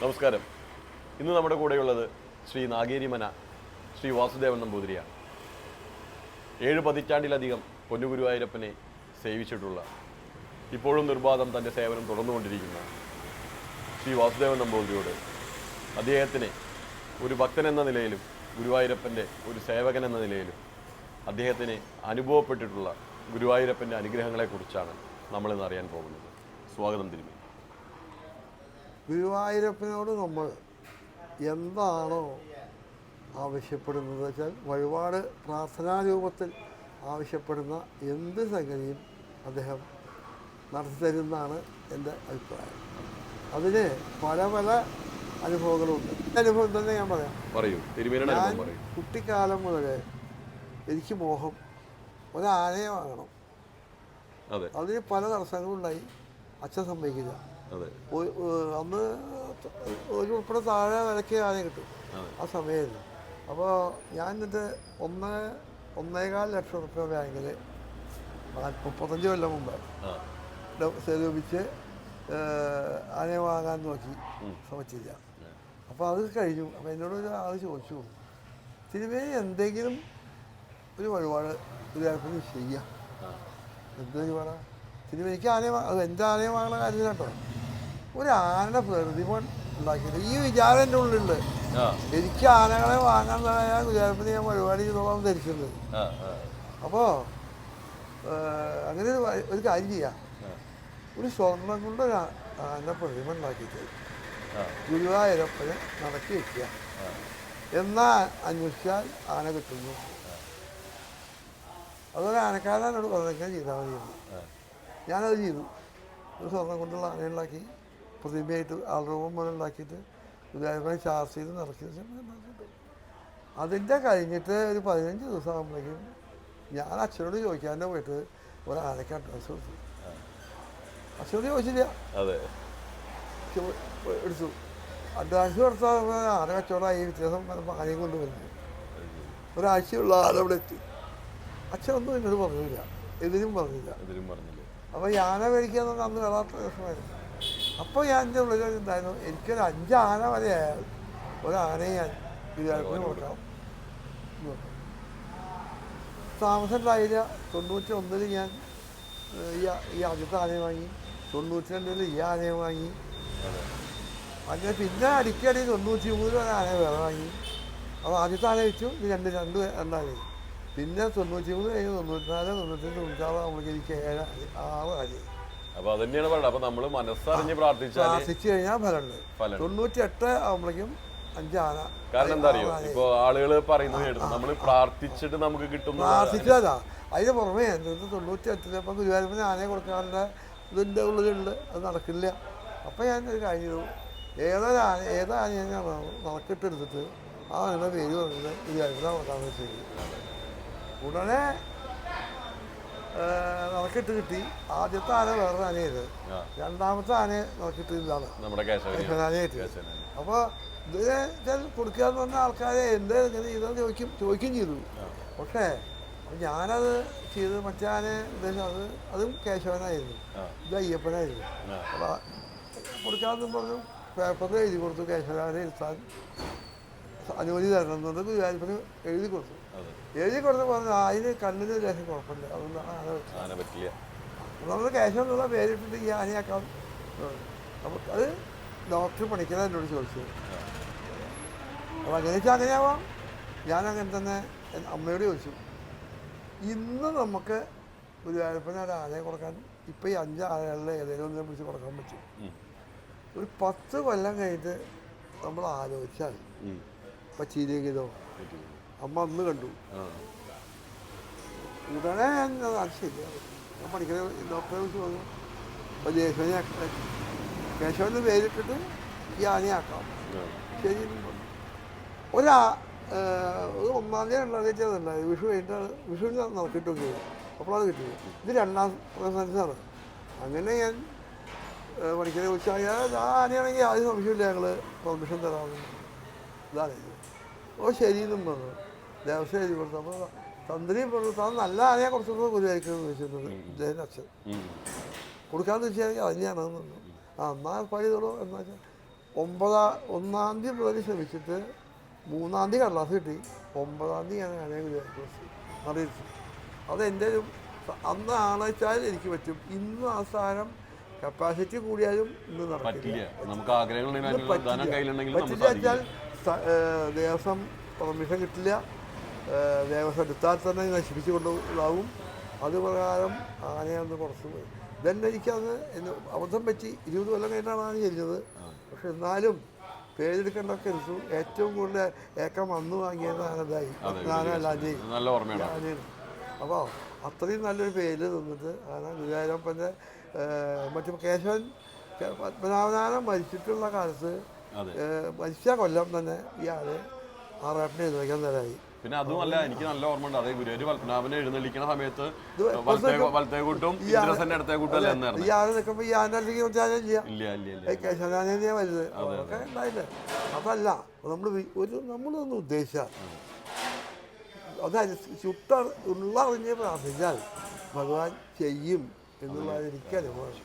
നമസ്കാരം. ഇന്ന് നമ്മുടെ കൂടെയുള്ളത് ശ്രീ നാഗേരിമന ശ്രീ വാസുദേവൻ നമ്പൂതിരിയാണ്. ഏഴ് പതിറ്റാണ്ടിലധികം പൊന്നുഗുരുവായൂരപ്പനെ സേവിച്ചിട്ടുള്ള ഇപ്പോഴും നിർബാധം തന്റെ സേവനം തുടർന്നുകൊണ്ടിരിക്കുന്ന ശ്രീ വാസുദേവൻ നമ്പൂതിരിയോട് അദ്ദേഹത്തിന് ഒരു ഭക്തൻ എന്ന നിലയിലും ഗുരുവായൂരപ്പന്റെ ഒരു സേവകൻ എന്ന നിലയിലും അദ്ദേഹത്തിന് അനുഭവപ്പെട്ടിട്ടുള്ള ഗുരുവായൂരപ്പന്റെ അനുഗ്രഹങ്ങളെക്കുറിച്ചാണ് നമ്മളിന്ന് അറിയാൻ പോകുന്നത്. സ്വാഗതം തിരുമി ഗുരുവായൂരപ്പനോട് നമ്മൾ എന്താണോ ആവശ്യപ്പെടുന്നത് വെച്ചാൽ വഴിപാട് പ്രാർത്ഥനാ രൂപത്തിൽ ആവശ്യപ്പെടുന്ന എന്ത് സംഗതിയും അദ്ദേഹം നടത്തി തരുന്നതാണ് എന്റെ അഭിപ്രായം. അതിന് പല പല അനുഭവങ്ങളുണ്ട്. എന്റെ അനുഭവം തന്നെ ഞാൻ പറയാം. പറയൂ. ഞാൻ കുട്ടിക്കാലം മുതൽ എനിക്ക് മോഹം ഒരാനയെ വാങ്ങണം അതെ. അതിന് പല തടസ്സങ്ങളുണ്ടായി. അച്ഛൻ സമ്മതിക്കില്ല. അന്ന് ഒരു ഉൾപ്പെടെ താഴെ വിലക്ക് ആദ്യം കിട്ടും. ആ സമയത്ത്. അപ്പോൾ ഞാൻ എന്നിട്ട് ഒന്ന് ഒന്നേകാൽ ലക്ഷം റുപ്യ ബാങ്കിൽ മുപ്പത്തഞ്ച് കൊല്ലം മുമ്പ് സ്വരൂപിച്ച് ആനയെ വാങ്ങാൻ നോക്കി ശ്രമിച്ചില്ല. അപ്പോൾ അത് കഴിഞ്ഞു. അപ്പോൾ എന്നോട് ഒരു ആൾ ചോദിച്ചു. തിരുമേനി എന്തെങ്കിലും ഒരു വഴിപാട് ഒരു കാര്യത്തിന് ചെയ്യാം. എന്തൊരു എന്ത് വഴിപാടാ? തിരുമേനിക്ക് ആനയെ എന്റെ ആനയെ വാങ്ങുന്ന കാര്യം കേട്ടോ ഒരു ആനയുടെ പ്രതിമ ഉണ്ടാക്കിയിട്ട് ഈ വിചാരം എന്റെ ഉള്ളിലുണ്ട്. എനിക്ക് ആനകളെ വാങ്ങാൻ ഞാൻ ഗുജറാത്തിൽ ഞാൻ പരിപാടി ചെയ്തോളാം ധരിച്ചിട്ടുണ്ട് അപ്പോൾ അങ്ങനെ ഒരു കാര്യം ചെയ്യാം. ഒരു സ്വർണം കൊണ്ട് ഒരു ആന പ്രതിമ ഉണ്ടാക്കിയിട്ട് ഗുരുവായൂരപ്പനെ നടക്കി വെക്കുക. എന്നാ അന്വേഷിച്ചാൽ ആന കിട്ടുന്നു. അതൊരു ആനക്കാരനോട് പറഞ്ഞാൽ ചെയ്താൽ മതിയെന്ന്. ഞാനത് ചെയ്തു. ഒരു സ്വർണം കൊണ്ടുള്ള ആന ഉണ്ടാക്കി. പ്രതിമയായിട്ട് ആൾരൂപം പോലെ ഉണ്ടാക്കിയിട്ട് ഗുരുവായൂരപ്പനെ ചാർജ് ചെയ്ത് ഉണ്ടാക്കിയിട്ട് അതിന്റെ കഴിഞ്ഞിട്ട് ഒരു പതിനഞ്ച് ദിവസം ആകുമ്പോഴേക്കും ഞാൻ അച്ഛനോട് ചോദിക്കാതെ പോയിട്ട് ഒരു ആനയ്ക്ക് അഡ്വാൻസ് കൊടുത്തു അച്ഛനോട് ചോദിച്ചില്ല. എടുത്തു. അഡ്വാൻസ് കൊടുത്താൽ ആന കച്ചവടമായി വ്യത്യാസം ആനയും കൊണ്ടുവരുന്നത് ഒരാഴ്ചയുള്ള ആളവിടെ എത്തി. അച്ഛനൊന്നും എന്നോട് പറഞ്ഞില്ല. എതിരും പറഞ്ഞില്ല. എതിരും പറഞ്ഞില്ല. അപ്പോൾ യാന മേടിക്കാന്ന് അന്ന് വരാത്ത ദിവസമായിരുന്നു അപ്പോൾ ഞാൻ എന്റെ ഉള്ളിൽ ഉണ്ടായിരുന്നു എനിക്കൊരു അഞ്ച് ആന വരെ ആയാൽ ഒരാനയെ ഞാൻ വിചാരിക്കുന്നു കൊടുക്കാം എന്ന് പറഞ്ഞു. താമസം ഉണ്ടായില്ല തൊണ്ണൂറ്റി ഒന്നിൽ ഞാൻ ഈ ആദ്യത്തെ ആനയെ വാങ്ങി തൊണ്ണൂറ്റി രണ്ടിൽ ഈ ആനയെ വാങ്ങി അങ്ങനെ പിന്നെ അടിക്കടി തൊണ്ണൂറ്റി മൂന്നിൽ ഒരു ആന വേറെ വാങ്ങി അപ്പോൾ ആദ്യത്തെ ആന വെച്ചു രണ്ട് രണ്ട് രണ്ടാനേ പിന്നെ തൊണ്ണൂറ്റി മൂന്ന് കഴിഞ്ഞ് തൊണ്ണൂറ്റി നാല് തൊണ്ണൂറ്റി തൊണ്ണൂറ്റാറ് നമ്മൾക്ക് എനിക്ക് ഏഴ് ആറ് ആനയായി അപ്പൊ അതന്നെയാണ് പറയുന്നത്. അപ്പൊ നമ്മൾ മനസ്സറിഞ്ഞ് പ്രാർത്ഥിച്ചാൽ പ്രാർത്ഥിച്ചു കഴിഞ്ഞാൽ ഫലമുണ്ട്. ഫലം തൊണ്ണൂറ്റി എട്ട് ആവുമ്പോഴേക്കും കാരണം എന്താ അറിയോ ഇപ്പൊ ആളുകൾ പറയുന്നത് കേട്ടു. നമ്മൾ പ്രാർത്ഥിച്ചിട്ട് നമുക്ക് കിട്ടുന്നു പ്രാർത്ഥിച്ചതാ. അതിന് പുറമേ എന്റെ തൊണ്ണൂറ്റി എട്ടിൽ ഇപ്പം ഗുരുവായൂരപ്പന് ആനയെ കൊടുക്കാനുള്ള ഇതിന്റെ ഉള്ളിലുണ്ട്. അത് നടക്കില്ല. അപ്പം ഞാൻ ഒരു കാര്യം ചെയ്തു. ഏതൊരു ആന ഏത് ആനയെ ഞാൻ നടക്കിട്ടെടുത്തിട്ട് ആ ആനയുടെ പേര് പറഞ്ഞത് ഗുരുവായൂരപ്പന കൊടുക്കാമെന്ന് വെച്ചു ഉടനെ നടക്കിട്ട് കിട്ടി. ആദ്യത്തെ ആന വേറൊരു ആനയത് രണ്ടാമത്തെ നമ്മുടെ കേശവന്. ആനയായിട്ട്. അപ്പോൾ ഇതിന് കൊടുക്കുക എന്ന് പറഞ്ഞ ആൾക്കാരെ എന്ത് ഇങ്ങനെ ഇതെന്ന് ചോദിക്കും ചോദിക്കുകയും ചെയ്തു. പക്ഷേ ഞാനത് ചെയ്ത് മറ്റേ ആനെ ഉദ്ദേശം അത് അതും കേശവനായിരുന്നു. ഇത് അയ്യപ്പനായിരുന്നു. അപ്പൊ അപ്പോൾ കൊടുക്കാമെന്നും പറഞ്ഞു പേപ്പറിൽ എഴുതി കൊടുത്തു കേശവനാരെ ഇരുത്താൻ അനുമതി തരണം എന്നുകൊണ്ട് ഗുരുവായൂരപ്പന് എഴുതി കൊടുത്തു. എഴുതി കൊടുത്ത് പറഞ്ഞു "ആ, അതിന് കണ്ണിന് ലേശം കുഴപ്പമില്ല. അതുകൊണ്ട് ആന ആന പറ്റില്ല. നമ്മൾ എന്നുള്ള പേരിട്ടിട്ട് ഈ ആനയാക്കാം അപ്പോൾ അത് ഡോക്ടർ പണിക്കല എന്നോട് ചോദിച്ചു അപ്പോൾ അങ്ങനെ വെച്ചാൽ അങ്ങനെയാവാം. ഞാൻ അങ്ങനെ തന്നെ അമ്മയോട് ചോദിച്ചു. ഇന്ന് നമുക്ക് ഒരു ഒരു ആനയെ കൊടുക്കാൻ ഇപ്പോൾ ഈ അഞ്ച് ആനകളിൽ ഏതെങ്കിലും ഒന്നിനെ പിടിച്ച് കൊടുക്കാൻ പറ്റും. ഒരു പത്ത് കൊല്ലം കഴിഞ്ഞിട്ട് നമ്മൾ ആലോചിച്ചാൽ ഇപ്പം പച്ചീലേക്കിതോ പറ്റില്ല. അമ്മ അന്ന് കണ്ടു. ഉടനെ ഞാൻ അത് ശരിയാണ് ഞാൻ പഠിക്കുന്ന ഡോക്ടറെ വിളിച്ച് വന്നു അപ്പോൾ കേശവനെ കേശവന് പേരിട്ടിട്ട് ഈ ആനയാക്കാം ആക്കാം. ശരി ഒരാ ഒരു ഒന്നാം തീയതി രണ്ടാം തീയതി അതുണ്ടായി വിഷു കഴിഞ്ഞിട്ടാണ് വിഷുവിന് നടക്കിട്ട് നോക്കിയത് അപ്പോഴാണ് കിട്ടിയത്. ഇത് രണ്ടാം സെൻസാണ് അങ്ങനെ ഞാൻ പണിക്കരെ വിളിച്ചാൽ ആ ആനയാണെങ്കിൽ ആദ്യം സംശയമില്ല ഞങ്ങൾ പെർമിഷൻ തരാമെന്ന്. ഇതാണ് ഇത്. ഓ ശരി എന്നും പറഞ്ഞു. ദേവസ്വം എഴുതി കൊടുത്തു അപ്പോൾ തന്ത്രി പറഞ്ഞു താൻ നല്ല ആനയെ കുറച്ചുകൂടെ ഗുരുവായിരിക്കണം ചോദിച്ചിട്ടുണ്ട് ഇദ്ദേഹത്തിന്റെ അച്ഛൻ. ഉം. കൊടുക്കാന്ന് വെച്ചാൽ അതിനെയാണ് ആ എന്നാൽ പഴയതോളൂ എന്നാ വെച്ചാൽ ഒമ്പതാ ഒന്നാം തീയതി മുതൽ ശ്രമിച്ചിട്ട് മൂന്നാം തീയതി കടലാസ് കിട്ടി. ഒമ്പതാം തീയതിയാണ് ആനയെ വിചാരിച്ചു അറിയിച്ചു. അത് എന്റെ ഒരു അന്ന് ആണെച്ചാൽ എനിക്ക് പറ്റും. ഇന്ന് ആ സാധനം കപ്പാസിറ്റി കൂടിയാലും ഇന്ന് നടക്കില്ല. പറ്റില്ല. വെച്ചാൽ ദേവസ്വം പെർമിഷൻ കിട്ടില്ല. ദേവസ്വം എടുത്താൽ തന്നെ നശിപ്പിച്ചു കൊണ്ടുള്ളാവും അത് പ്രകാരം ആനയെ ഒന്ന് കുറച്ച് ഇതെന്നെ എനിക്കത് എന്നെ അബദ്ധം പറ്റി ഇരുപത് കൊല്ലം കഴിഞ്ഞാണ് ആന ചെല്ലുന്നത് പക്ഷെ എന്നാലും പേരെടുക്കേണ്ട എടുത്തു ഏറ്റവും കൂടുതൽ ഏക്കം അന്ന് വാങ്ങിയത് ആനതായി ആന അല്ലാതെ നല്ല ഓർമ്മയാണ്. ആനയാണ് അപ്പോൾ അത്രയും നല്ലൊരു പേര് നിന്നിട്ട് ആന ഗുരുവായൂരപ്പന്റെ മറ്റു കേശവൻ പത്മനാഭനാനം മരിച്ചിട്ടുള്ള കാലത്ത് മരിച്ച കൊല്ലം തന്നെ എഴുന്നേക്കാൻ പിന്നെ അതുമല്ല എനിക്ക് നല്ല ഓർമ്മ ഉണ്ട്. അതെ ഗുരുവായൂർ പത്മനാഭനെ എഴുന്നള്ളിക്കുന്ന സമയത്ത് വലത്തേ കൂട്ടും ഇന്ദ്രസന്റെ അടുത്തേ കൂട്ടും അല്ല എന്നായിരുന്നു ഈ ആന നിൽക്കുമ്പോൾ ഈ ആന അല്ലെങ്കിൽ വെച്ചാൽ ഇല്ല ഇല്ല ഇല്ല ഇല്ല. കേശവനാനെ വലുത്. അതൊക്കെ ഉണ്ടായില്ലേ? അതല്ല നമ്മൾ ഒരു നമ്മളൊന്ന് ഉദ്ദേശിച്ചാൽ അതനുസരിച്ച് ചുട്ട ഉള്ള അറിഞ്ഞ് പ്രാർത്ഥിച്ചാൽ ഭഗവാൻ ചെയ്യും എന്നുള്ളത് എനിക്ക് അനുഭവം.